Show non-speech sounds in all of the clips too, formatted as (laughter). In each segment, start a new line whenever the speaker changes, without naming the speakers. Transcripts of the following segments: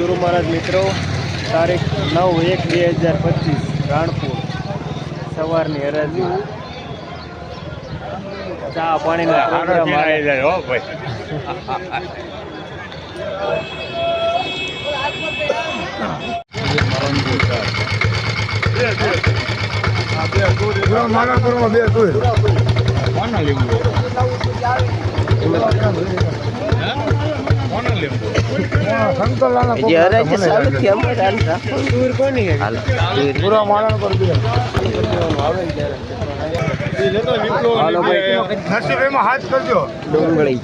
ગુરુ મહારાજ મિત્રો તારીખ નવ એક બે હજાર પચીસ રાણપુર. સવારની હરાજી. ચા
પાણી બે હાથ કરજો.
ડુંગળી.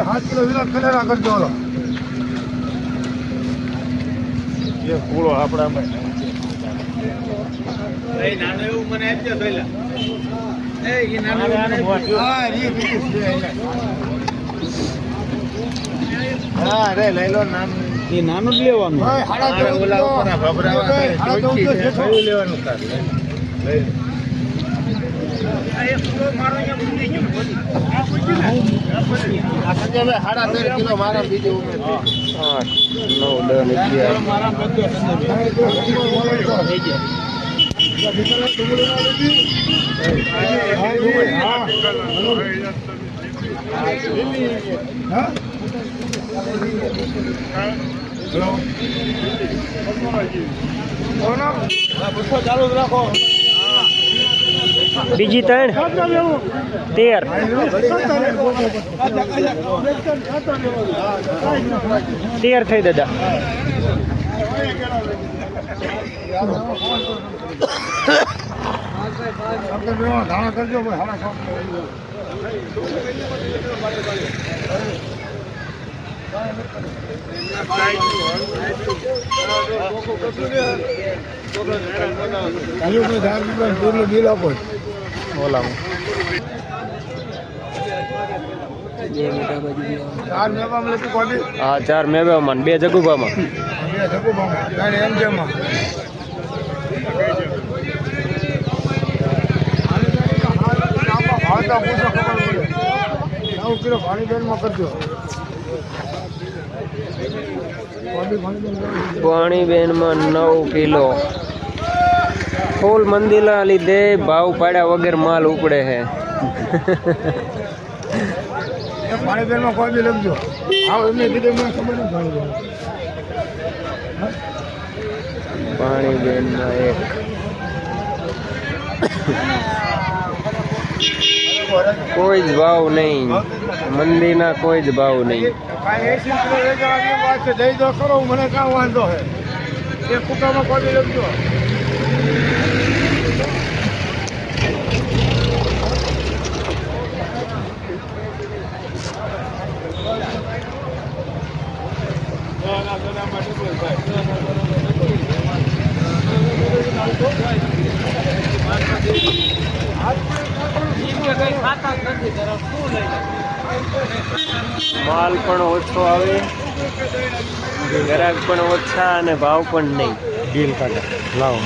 હાથ કિલો વિરાટ કનેરા કરજો પૂળો આપણામાં હા, રે લઈ લો નાનું
એ નાનું જ લેવાનું. લેવાનું તેર?
કિલો મારા બીજે
આઠ નવ દસ અગિયાર. બીજી ત્રણ. તેર. તેર થઈ દાદા.
ધાણા કરજો ભાઈ હાડા ખાવ ચાલુ કોઈ ધાર દીધા પૂરું બિલ આપો
ઓલા
ચાર મેવા મળે તું કોડી
હા ચાર મેવામાં બે જગુભામાં.
બે ધક્કો બામા ચાર એમ જેમાં આવતા પૂછો ખબર પડે નવ કિલો. કરજો
પાણીબેનમાં નવ ફૂલ મંદિરના લીધે ભાવ પાડ્યા વગર માલ ઉપડે છે.
એ પાણી બેનમાં લખજો. આવ એમને કીધું મને ખબર નથી પાણી બેન
પાણીબેનમાં એક. કોઈ જ ભાવ નહીં. મંદિરના કોઈ જ ભાવ નહીં.
દઈ દો કરો મને કાં વાંધો હે એ કુકામાં કોઈ લખજો?
માલ પણ ઓછો આવે ગ્રાહક પણ ઓછા અને ભાવ પણ નહીં. ડીલ કાઢે. લાવો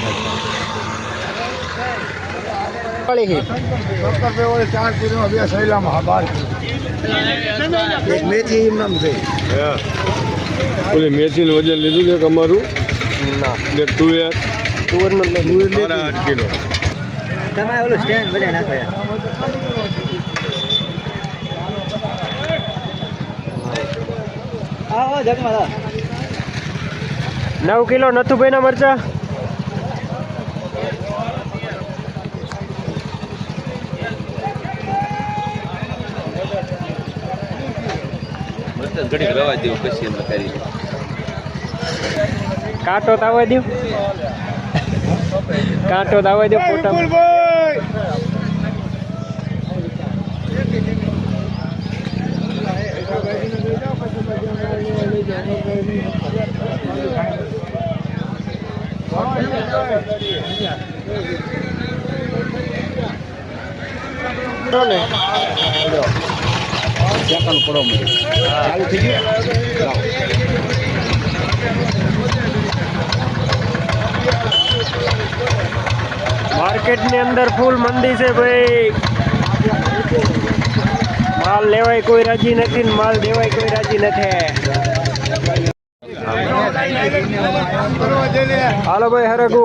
ચાર કિલો બે સૈલામાં હા બાર એક મેથી નામ છે
ઓલી મેથીનું વજન લીધું છે કે અમારું?
ના.
ને તુવેર.
તુરનું લઈ
આઠ કિલો.
તમારે ઓલું સ્ટેન્ડ બધા નાખો નવ કિલો નથુભાઈ ના મરચા.
ઘડી રવા દેવું પછી એમ કરી
કાંટો તાવા આવવા (laughs) કાંટો તાવા આવવા દો ફોટા
સેકન્ડ પડો મને. ચાલુ થઈ ગયું?
માર્કેટ માર્કેટની અંદર ફૂલ મંદી છે ભાઈ. માલ લેવાય કોઈ રાજી નથી ને માલ દેવાય કોઈ રાજી નથી. હાલો ભાઈ હરગુ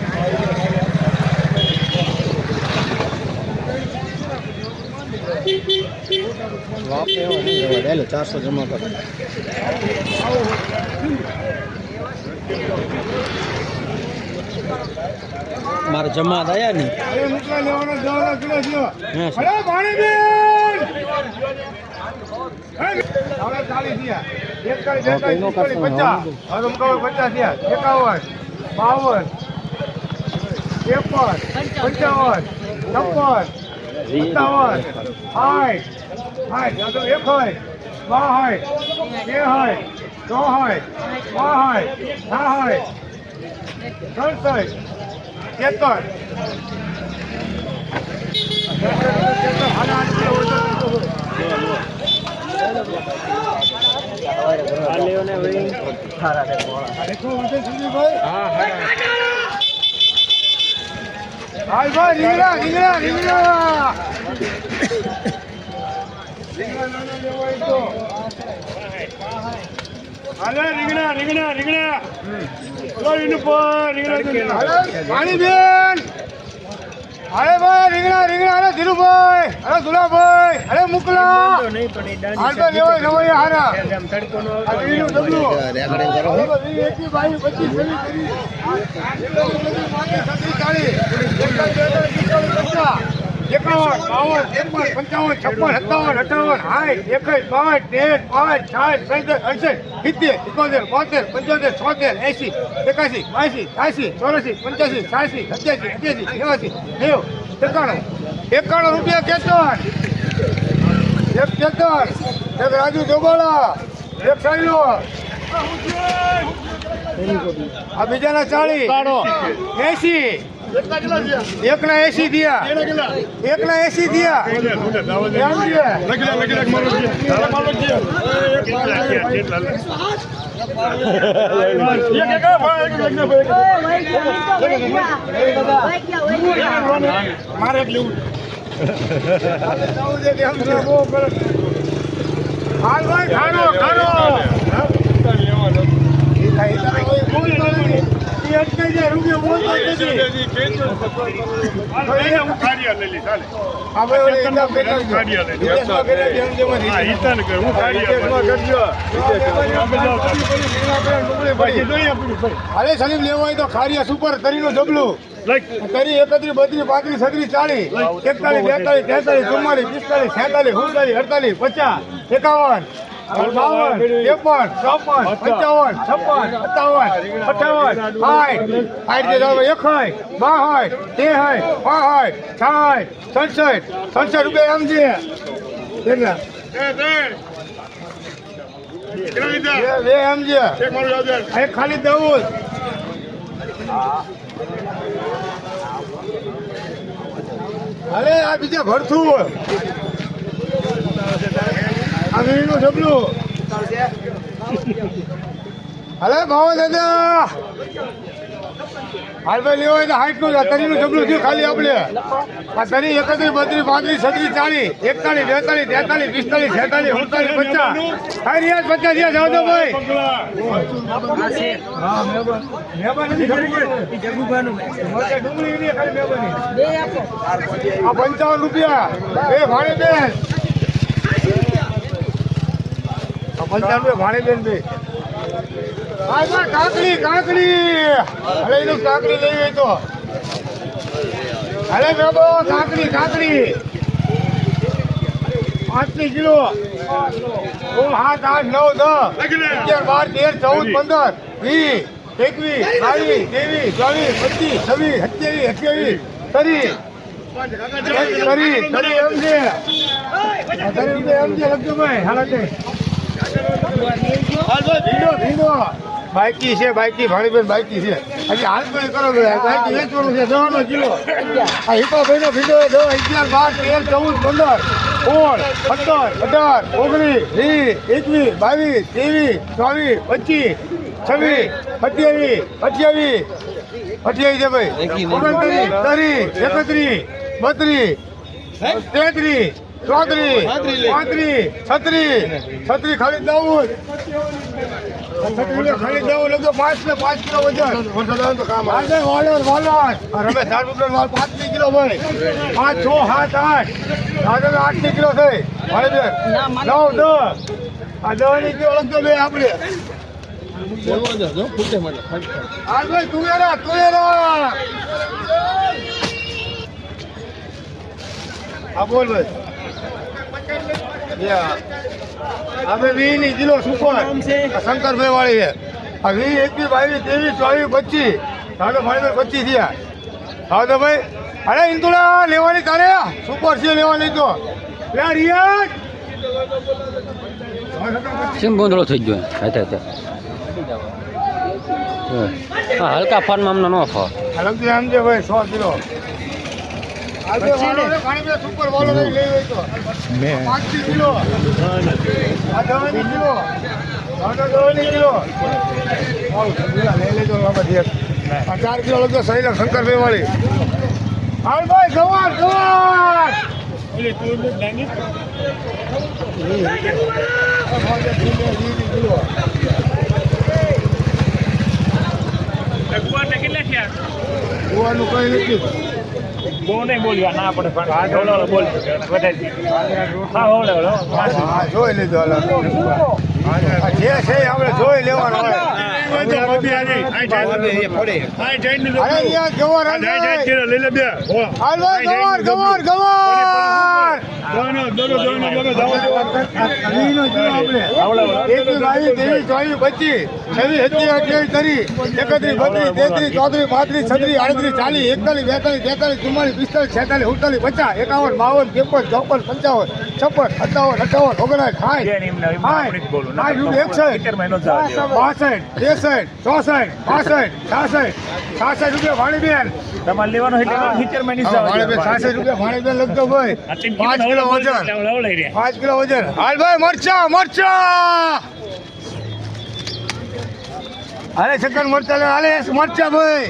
વાપરે ચારસો જમા કરો મારે જમા થયા ને
બાવન ત્રેપન
પંચાવન
છપ્પન સારું તારે લેવાનું પણ લેવાનું છે. હાલો, હા હરકો! હાલો, ભાણીબેન! એ ભાણીબેન! હાલો, કેતન!
મારે જમા થયા ને
અરે મુકલા. અરે તો તો એક
ભાઈ
રીંગણા રીંગણા લેવા તો. હાલે ધીરુભાઈ હાલે દુલાભાઈ હાલે મુકલા હાલ ભાઈ લેવાય નવાઈ હારા
આમ તડકો નો
આ રીંગણું ડબલું. એકવીસ, બાવીસ, પચીસ, છવ્વીસ, ત્રીસ. એકાવન બાવન ત્રેપન પંચાવન છપ્પન સત્તાવન અઠાવન સાઠ એકવીસ બાવીસ તેર પાંચ સાઠ સાઠ અડસઠ સિત્તેર એકોતેર બોતેર પંચોતેર છોતેર એસી એકાસી બાસી ત્યાસી ચોરાસી પંચ્યાસી છ્યાસી સત્યાસી અઠ્યાસી નેવાસી નેવું એકાણું. એકાણું રૂપિયા કેતન. એક કેતન એક રાજુ જોબાળા એક સાઈલો આ બીજાના ચાળી એસી એક ના એસી દિયા એક ના એસી દિયા મારે કરે. હાલ ભાઈ ખાનો ખાનો. એ અટકાઈ જાય, રૂપિયો બોલતો નથી. અરે સલીમ લેવા હોય તો ખારિયા સુપર તરીનું જબલું. તરી એકત્રીસ બત્રીસ પાંત્રીસ છત્રીસ ચાલીસ એકતાલીસ બેતાલીસ તેતાલીસ ચુમ્માલીસ પિસ્તાલીસ છેતાલીસ સુડતાલીસ અડતાલીસ પચાસ એકાવન બાવન ત્રેપન ચોપન પંચાવન છપ્પન સત્તાવન અઠાવન સાઠ. સાઠ કે જાવ એકાય બાસઠ તેસઠ પાંસઠ સાઠ સડસઠ. સડસઠ રૂપિયા એમ છે. કેટલા? બે- બે એમ છે એક ખાલી દઉં અરે આ બીજા ભરથું. આ વીણનું જબલું અરે ભાવ દાદા. હાલ ભાઈ લેવો તો હાઈટનું તરીનું થયું ખાલી આપણે. આ તરી એકત્રીસ, બત્રીસ, પાંત્રીસ, છત્રીસ, ચાલીસ, એકતાલીસ, બેતાલીસ, તેતાલીસ, પિસ્તાલીસ, છેતાલીસ સુડતાલીસ પચાસ. ખાઈ રહ્યા પચાસ ભાઈ. હા મહેરબાન મહેરબાન નથી મોટે ડુંગળી નહીં, ખાલી મહેરબાની આ પંચાવન રૂપિયા એ ભાણે બેન આ પંચાવન બેન બે. કાકડી કાકડી. અરે એનું કાકડી લઈ હોય તો. અરે બાબો કાકડી કાકડી. પાંચની કિલો. સાત આઠ નવ દસ. અગિયાર બાર તેર ચૌદ પંદર વીસ એકવીસ બાવીસ ત્રેવીસ ચોવીસ પચીસ છવ્વીસ સત્યાવીસ અઠ્યાવીસ ત્રીસ. કરી કરી એમ છે. એમ છે લખજો ભાઈ હાલો તે ભીંડો ભીંડો બાઈકી છે, બાઈકી, ભાણીબેન બાઈકી છે. હજી હાલ પણ કરો બાઈકી વેચવાનું છે, દવાનો કિલો. આ હિપો ભાઈનો ભીંડો દો અગિયાર, બાર, તેર, ચૌદ, પંદર, સોળ, સત્તર, અઢાર, ઓગણીસ, વીસ, એકવીસ, બાવીસ, ત્રેવીસ ચોવીસ પચીસ, છવ્વીસ, સત્યાવીસ, અઠ્યાવીસ. અઠ્યાવીસ છે ભાઈ. ઓગણત્રીસ, ત્રીસ, એકત્રીસ, બત્રીસ, તેત્રીસ. ચોત્રીસ પાંત્રીસ છત્રી છત્રી ખાલી દઉં ખાલી દઉં લગભગ પાંચ ને પાંચ કિલો વજન. રમેશ રૂપિયા માલ પાંચની કિલો ભાઈ પાંચ છ સાત આઠ. આજે આઠની કિલો થઈ. ભાઈ નવ દસ. આ દસની કિલો લગભગ બે આપણે. આ ભાઈ તુવેરા તુવેરા. આ બોલ ભાઈ. આપણે વી ની કિલો સુપર. શંકરભાઈ વાળી છે. આ વી એકવીસ બાવીસ ત્રેવીસ ચોવીસ પચીસ. પચીસ થયા. હા તો ભાઈ અરે ઇન્દુલા લેવાની તારે? સુપર છે લેવાની તો.
કેમ ગોંધળો થઈ ગયો? હાથે હાથે. હા હલકા ફોનમાં અમને ન ફો
અલગથી આમ છે ભાઈ સો કિલો. ચાર કિલો લગતો સહી લાખ શંકરભાઈ વાળી હાલ ભાઈ ગવાર ગવાર કિલો ગોવાનું કઈ નથી.
બહુ નહીં બોલ્યા ના પડે પણ ઓલો બોલ વધારી હા ઓલો ઓલો
હા. જોઈ લીધો જે છે આપણે જોઈ લેવાનું હોય. ગવાર ગવાર ગવાર. એકતાલીસ બેતાલીસ તેતાલીસ ચુમ્માલીસ પિસ્તાલીસ છેતાલીસ ઉડતાલીસ પચાસ એકાવન બાવન ત્રેપન ચોપન પંચાવન. છપ્પન સત્તાવન અઠાવન ઓગણસાઠ સાઠ સાઠ. એકસઠ. બાસઠ ત્રેસઠ ચોસઠ પાસઠ છાસઠ છાસઠ રૂપિયા ભાણીબેન
તમારે લેવાનો એટલે હિચરમાં
હા, ભાણીબેન છાસઠ રૂપિયા લગતો ભાઈ પાંચ કિલો વજન. પાંચ કિલો વજન. હાલ ભાઈ મરચા મરચા! હાલે ચક્કર મરચા લે હાલે મરચા ભાઈ.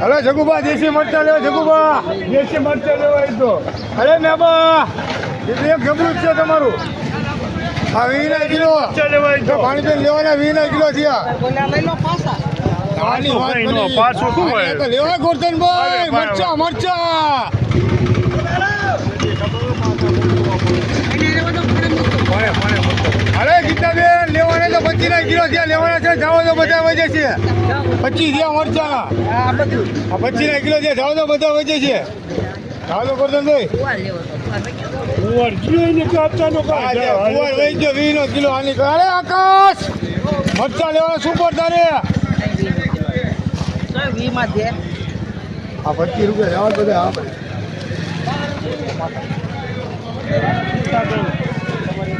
હલો જગુબા દેશી મરચા લેવા જગુબા. દેશી મરચા લેવા એ તો. અરે મેબા એક ગબરું છે તમારું. હા વીના કિલો. તો. ભાણીબેન લેવાના વીના કિલો થયા. લેવા ગોરધનભાઈ મરચા મરચા. લેવાના તો પચીસ ના કિલો થયા. લેવાના છે જાઓ તો બધા વજે છે. પચીસ થયા મરચા આ પચીસ ના કિલો છે જાઓ તો બધા વજે છે. જાઓ તો હા, છે. કુંવર વહી ગયો વીસ નો કિલો આની અરે આકાશ! મરચા લેવાના સુપર તારે? આ પચીસ રૂપિયા જવા બધા હા.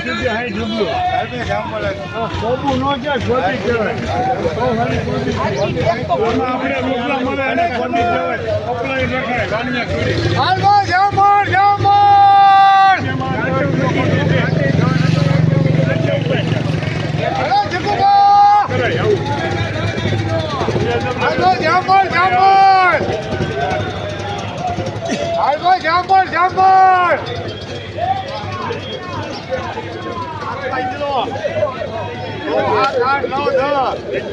બોલ હિટરમાં સોપુ નો ક્યાં ખોટી કહેવાય આપણે રોટલા આઠ નવ દસ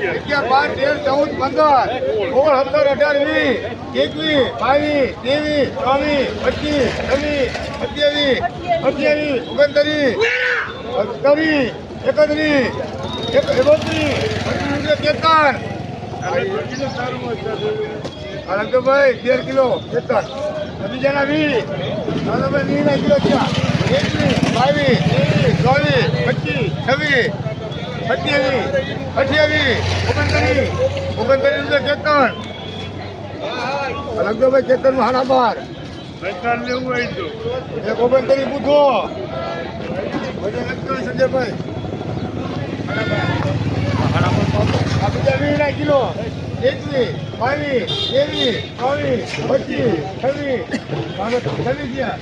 અગિયાર બાર તેર ચૌદ પંદર સોળ સત્તર અઢાર વીસ એકવીસ બાવીસ ત્રેવીસ ચોવીસ પચીસ છવ્વીસ સત્યાવીસ અઠ્યાવીસ ઓગણત્રીસ ત્રીસ એકત્રીસ એક એકત્રીસ તેતર ભાઈ તેર કિલો તેતર બીજાના વીસ દાદાભાઈ ના કિલો થયા બાવીસ, ચોવીસ, પચીસ, છવ્વીસ, સત્યાવીસ, અઠ્યાવીસ, ઓગણત્રીસ ઓગણત્રીસ કેતન લગભગ કેતનમાં હાડા બાર એક ઓગણત્રીસ પૂછો સંજયભાઈ બીજા વીસના કિલો. એકવીસ, બાવીસ, ત્રેવીસ, ચોવીસ, પચીસ, છવ્વીસ છવ્વીસ ગયા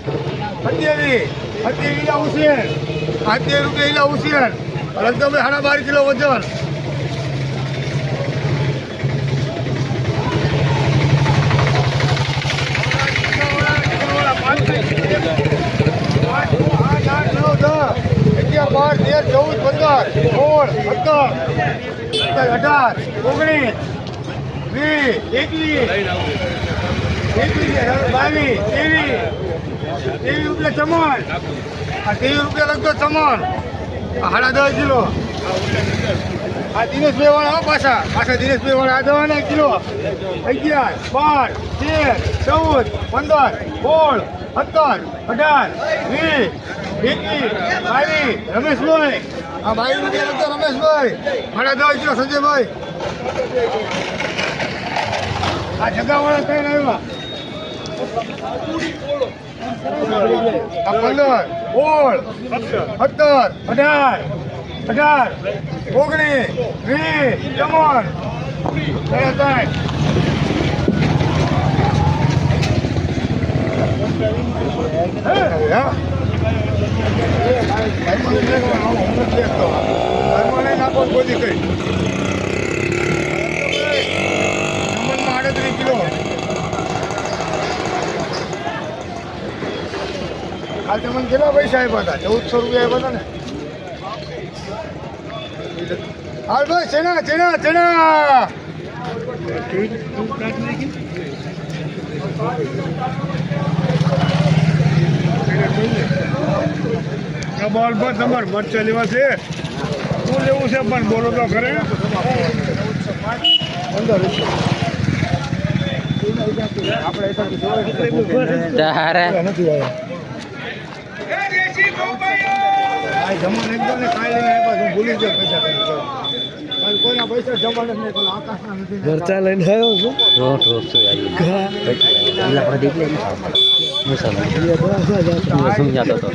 સત્યાવીસ ના ઉછેર સત્યાવીસ રૂપિયા એના ઉછેર લગભગ સાડા બાર કિલો વજન. બાર, તેર, ચૌદ, પંદર, સોળ સત્તર, અઢાર, ઓગણીસ, વીસ, એકવીસ એકવીસ, બાવીસ, ત્રેવીસ ત્રેવીસ રૂપિયા ચમણ આ ત્રેવીસ રૂપિયા લગતો ચમણ સાડા દસ કિલો. આ દિનેશભાઈ વાળા પાછા. પાછા દિનેશભાઈ વાળા આ દવાના કિલો. અગિયાર, બાર, તેર, ચૌદ, પંદર, સોળ, સત્તર, અઢાર, વીસ, એકવીસ, બાવીસ, રમેશભાઈ. આ બાવીસ રૂપિયા લગતો રમેશભાઈ. સાડા દસ કિલો સંજયભાઈ. આ જગાવાળા કઈ આવ્યા. પંદર સોળ સત્તર અઢાર અઢાર ઓગણીસ વીસ ચમણ ત્રણ ત્રણ હે, હા. ઘરમાં લઈને આવો, હું નથી દેખતો. ઘરમાં લઈને આપો તો બધી કઈ. ચમનમાં આડત્રીસ કિલો કાલ તમને કેટલા પૈસા આપ્યા હતા? ચૌદસો રૂપિયા આપ્યા હતા ને? હાલ ભાઈ ચણા ચણા ચણા
બોલ પર તમારે મરચા લેવા છે? શું લેવું છે પણ બોલો તો ખરે
આપણે
તારે
નથી આવ્યા આ જમવાનું એકદમ ને કાંઈ લઈને આવ્યા હું ભૂલી ગયો પૈસા કઈ કોઈના પૈસા જમણ નહીં પેલા આકાશના નથી
મરચા લઈને આવ્યો છું.
રોટ રોટ શું આપણે દેખલે હું સમજ હતો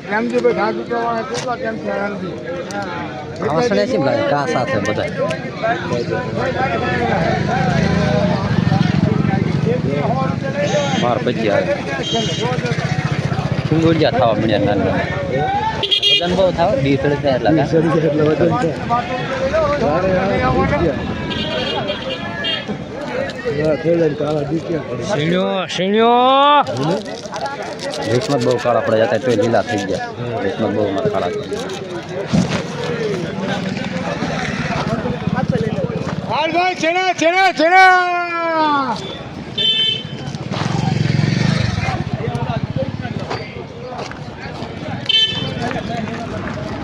પ્રેમજીભાઈ ઘાસ રૂપિયા કેટલા કેમ છે આનંદી
આસણે છે ભાઈ કા સાથે બધા. બાર પછી આવે ચુંગુડિયા થવા મળ્યા નાના વજન બહુ થાવ ડી સડી થાય એટલા કા? રેશમત બહુ કાળા પડે જતા તો લીલા થઈ ગયા રેશમત બહુ અમારા કાળા થઈ ગયા
હાલ ભાઈ ચણા ચણા ચણા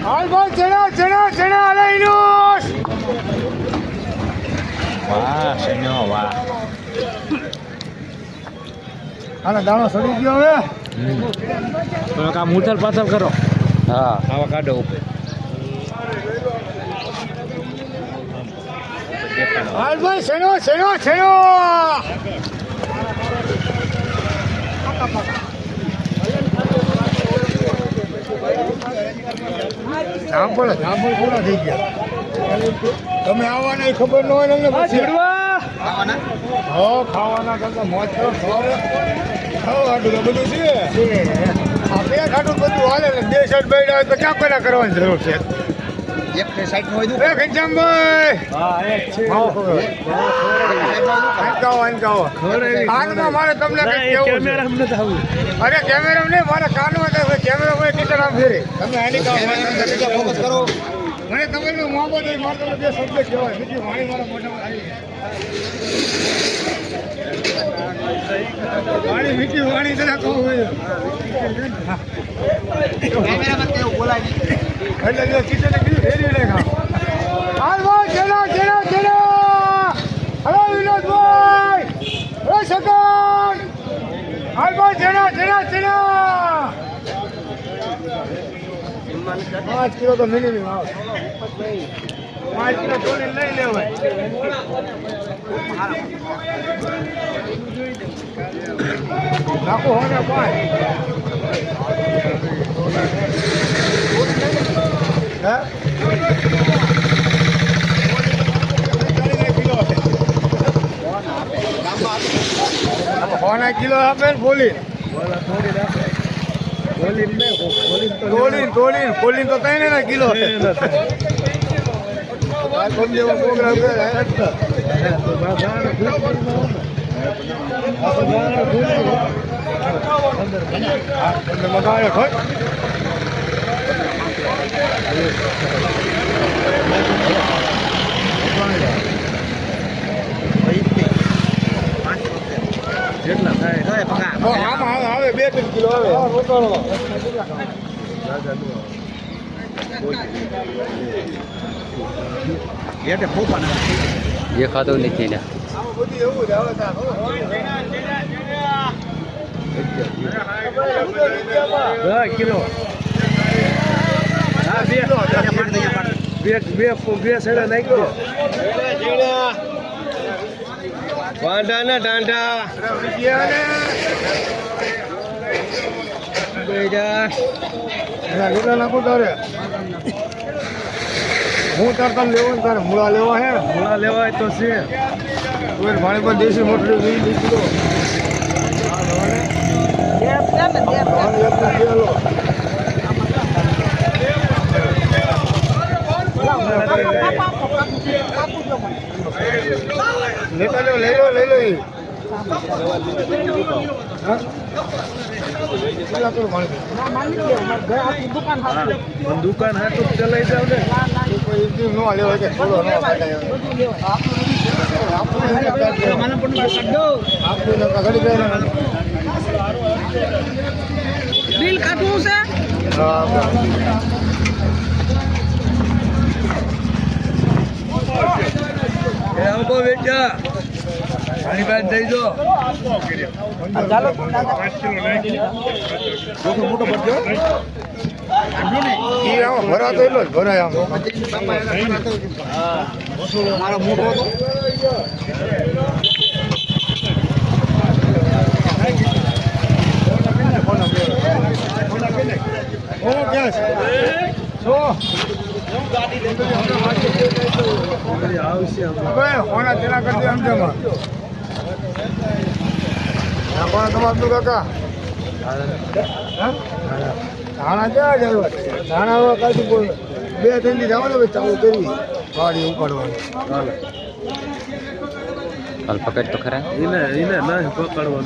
હાલ ભાઈ ચણા ચણા ચણા લઈનું
વાહ શેનો વાહ.
હાલો દાણો સડી ગયો હવે.
કામ ઉથલ પાથલ કરો.
હા.
આવા કાઢો ઉપર.
હાલ ભાઈ શેનો શેનો શેનો જામફળ જામફળ પૂરા થઈ ગયા. તમે આવવાના ખબર ન હોય ને અમને પછી. હો ખાવાના કરતા મોજ કરો આટલું બધું છે. આ બે ખાટું બધું હાલે દેશ બેડા હોય તો ક્યાં પેલા કરવાની જરૂર છે? એ ઘનશ્યામભાઈ અનકાવો અનકાવો કાનમાં મારે તમને કંઈક કેવું છે? અરે કેમેરા નહીં મારે કાનમાં તો કેમેરા ભાઈ કિચન ફેરે. તમે આની ફોકસ કરો. મને તમારી મોહબ્બત હોય મારે તમે બે શબ્દ કહેવાય. બીજી વાણી મારા મોઢામાં આવી વાણી મીઠી વાણી જરા કહું હોય એટલે જો કિશને કીધું, ફેરવી નાખા. હાલ ભાઈ ચેડા ચેડા ચેડા હલો વિનોદભાઈ હલો સકન હાલ ભાઈ ચેડા જેના ચેડા પાંચ કિલો તો મિનિમમ આવે. પાંચ કિલો ચોરી લઈ લેવાય નાખો હોને પાંચ હોના કિલો આપે ને બોલી તોડીને તોડીને ખોલીને તો કઈ ના કિલો ગમે એવો પ્રોગ્રામ કરે, હે? હા, તમને મગાવ્યો ખોટ. તો આમાં આવે આવે બે ત્રણ કિલો આવે
એ ખાતો નથી ને
આમાં બધું એવું જ આવે તાર.
કિલો હા બે નાખ્યો
વાંઢા ને
ને કેટલા નાખું તારે હું તાર તને લેવો તારે મૂળા લેવા હે
મૂળા લેવાય તો છે
કોઈ ભાણી પર દેશી મોટલી વીસ વીસ કિલો ભાણી એક ને બે લો. લઈ લો લઈ લો ઈ. હા?
દુકાન હાટું ચલાઈ જાવ ને
તો કોઈ એક દી નો કે થોડો નો ને.
બિલ કાઢવું છે
હા, આપણે.
એ આંબો વેચા આની પાસે થઈ જો
ઈ આમાં ભરાતો એટલો જ ભરાય આમ હું કે છે? શું? હવે હોના તેના કરતી આમ જમા કોણ તમારું કાકા. ધાણા ક્યાં જાય ધાણા હવે બોલ બે ત્રણ જવાનું ચાલુ કરવી. વાડી ઉપાડવાની.
હાલ પકડ તો ખરા.
એને એને ના પકડવાનું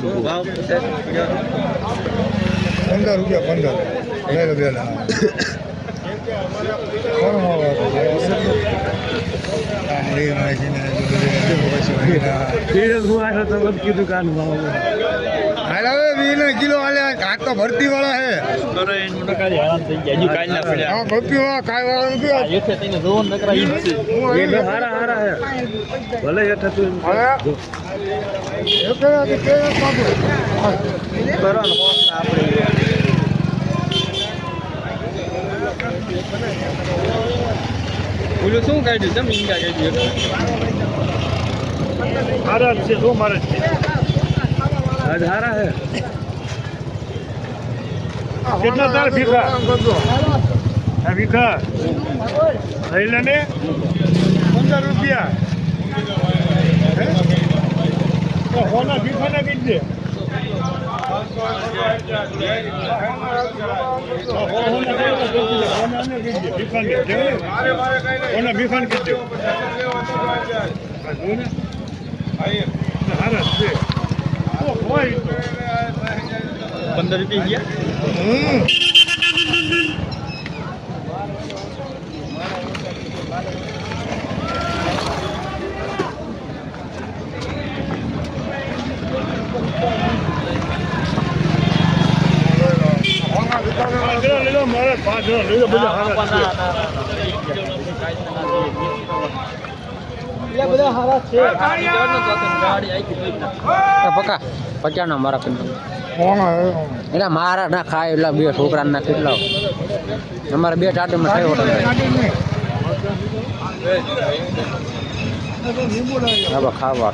પંદર રૂપિયા પંદર. કિલો ઘાટ તો ભરતી વાળા હે
ભલે હેઠા તું
હવે એક
શું કાઢ્યું? તમે ઈંડા કાઢ્યું
હારા છે શું મારે છે? હારા હે. કેટલા તાર ભીખા? ભીખા? લઈ લે ને.
પંદર રૂપિયા.
હોના ભીખાના કીધ. દે ઓના ભીખાન કીધ.
પંદર રૂપિયા ગયા
હમ
હા જો લઈ લો બધા હારા છે
બધા હારા છે
પકા પચાના મારા એટલે મારા ના ખાય એટલે બે છોકરા ના કેટલા અમારે બે ટાટીમાં થયો હવે ખાવા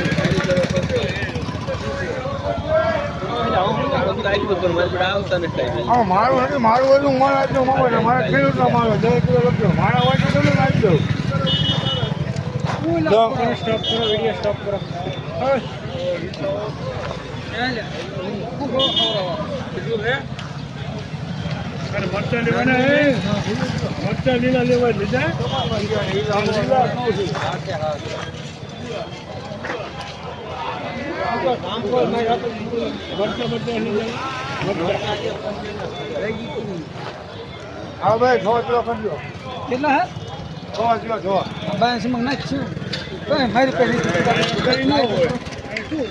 હા મારું નથી મારું બધું મારે આપજો મારે મારા ખેડૂતનો મારો દસ કિલો લખજો. મારા વાંચો તો આપજો
સ્ટોપ કરો વીડિયો સ્ટોપ કરો. મરચા લેવાના હે? મરચા લીલા લેવા લીધા લીલા કહું છું. મરચા મરચા લીલા
હા ભાઈ છ કિલો કરજો
કેટલા હે?
છ કિલો જો
બાયસી માં નાખશું કઈ મારી
હોય. શું